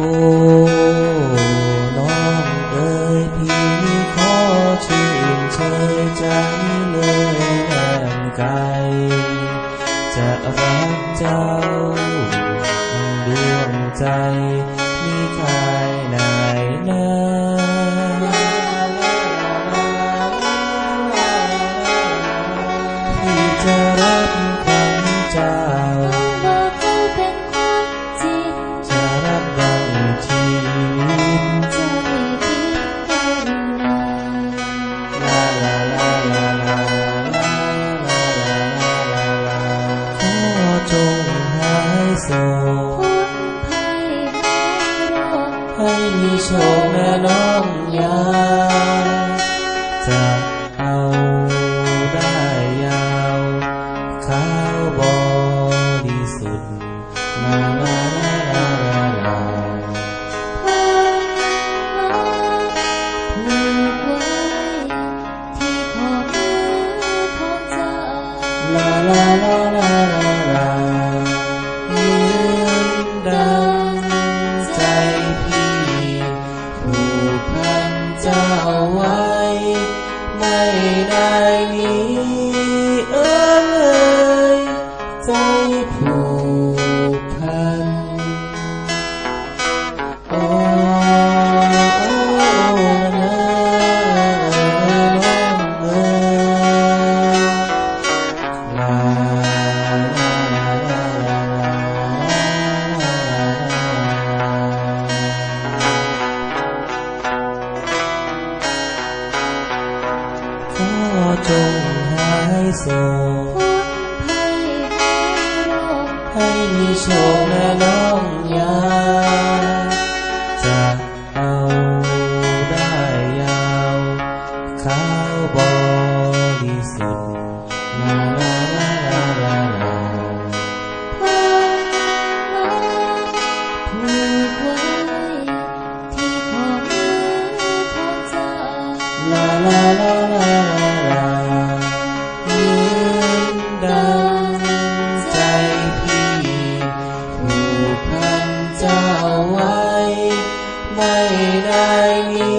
โอ้น้องเอ๋ยพี่ขอชื่นเชยใจเลยแอมไกลจะรักเจ้าดวงใจมีค่า สองให้มีโชคนะน้องยาจะเอาได้ยาวขาวบริสุทธิ์า sao ai ngày nay nghĩ ơi phong phù โศกให้มีโชคน่น้องยาจะเอาได้ยาวขาวบดีสุดลาลาลาลาลาลาลาลาลา I need.